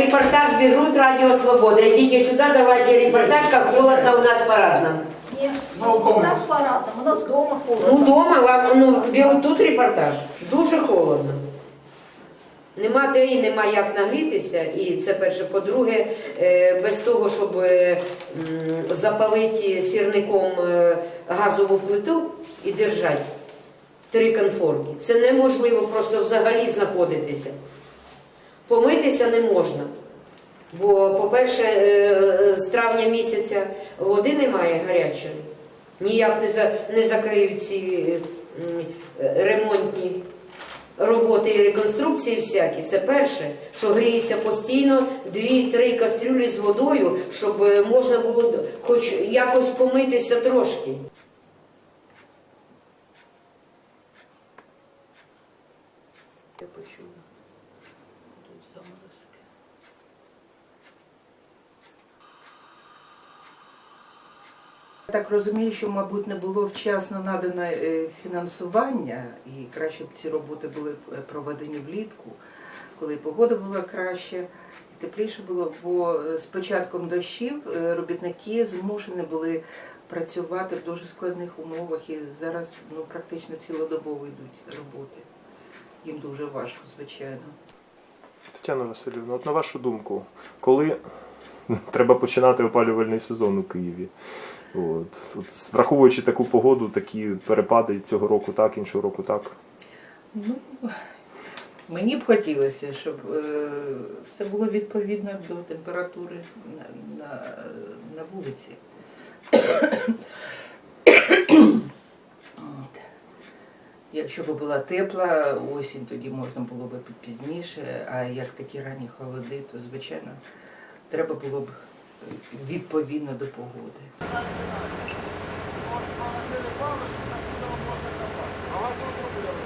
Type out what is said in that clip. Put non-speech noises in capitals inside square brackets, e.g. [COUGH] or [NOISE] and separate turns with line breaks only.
репортаж бежут Радио Свобода. Идите сюда, давайте репортаж, как холодно у нас в парадном.
Ні,
Ну,
у нас парадом, у нас вдома
Ну, дома вам, ну, беруть тут репортаж. Дуже холодно. Нема де і нема як нагрітися, і це перше. По-друге, е, без того, щоб е, запалити сірником е, газову плиту і держати три конфорки, це неможливо просто взагалі знаходитися. Помитися не можна. Бо, по-перше, е, з травня місяця води немає гарячої. Ніяк не, за, не закриють ці е, ремонтні роботи і реконструкції всякі. Це перше, що гріється постійно дві-три кастрюлі з водою, щоб е, можна було хоч якось помитися трошки.
Я почула. Заморозки. Я так розумію, що, мабуть, не було вчасно надано е, фінансування, і краще б ці роботи були е, проведені влітку, коли погода була краще, тепліше було, бо е, з початком дощів е, робітники змушені були працювати в дуже складних умовах, і зараз ну, практично цілодобово йдуть роботи. Їм дуже важко, звичайно.
Тетяна Васильівна, от на вашу думку, коли [LAUGHS] треба починати опалювальний сезон у Києві? От, от, враховуючи таку погоду, такі перепади цього року так, іншого року так.
Ну, мені б хотілося, щоб е, все було відповідно до температури на, на, на вулиці. От. Якщо б була тепла осінь, тоді можна було б пізніше, а як такі ранні холоди, то звичайно треба було б відповідно до погоди.
Вас